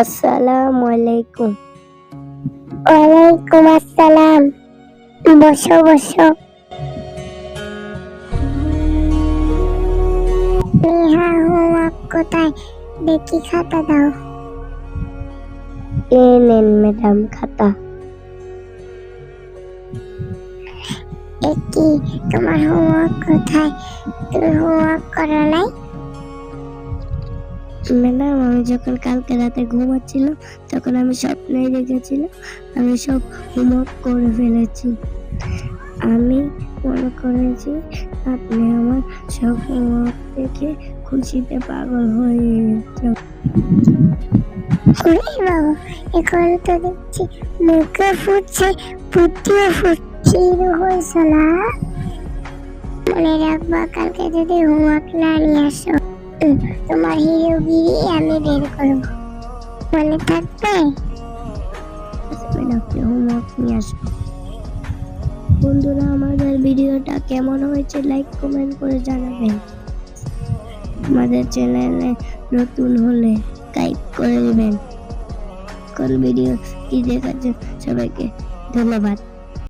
আসসালামু আলাইকুম। ওয়ালাইকুম আসসালাম। বসো বসো। নেহা হোমওয়ার্ক কোথায়? দেখি খাতা দাও। এ নেন ম্যাডাম খাতা। একি, তোমার হোমওয়ার্ক কোথায়? তুমি হোমওয়ার্ক করো নাই ম্যাডাম, আমি যখন কালকে রাতে ঘুমাচ্ছিলাম, তখন আমি স্বপ্নে দেখেছিলাম, আমি সব হোমওয়ার্ক করে ফেলেছি। আমি মনে করেছি, আপনি আমার সব হোমওয়ার্ক দেখে খুশিতে পাগল হয়ে গেছেন। এখন তো দেখছি মুখে ফুটছে বুদ্ধিও ফুটছে হিরো হয়েছে না মনে রাখবা, কালকে যদি হোমওয়ার্ক না নিয়ে আসো। তোমার হিরোগিরি আমি বের করব। মনে থাকবে? আপনি আসবেন বন্ধুরা, আমাদের ভিডিওটা কেমন হয়েছে লাইক কমেন্ট করে জানাবেন। আমাদের চ্যানেলে নতুন হলে লাইক করে দেবেন। কোন ভিডিও কি দেখাচ্ছে সবাইকে ধন্যবাদ।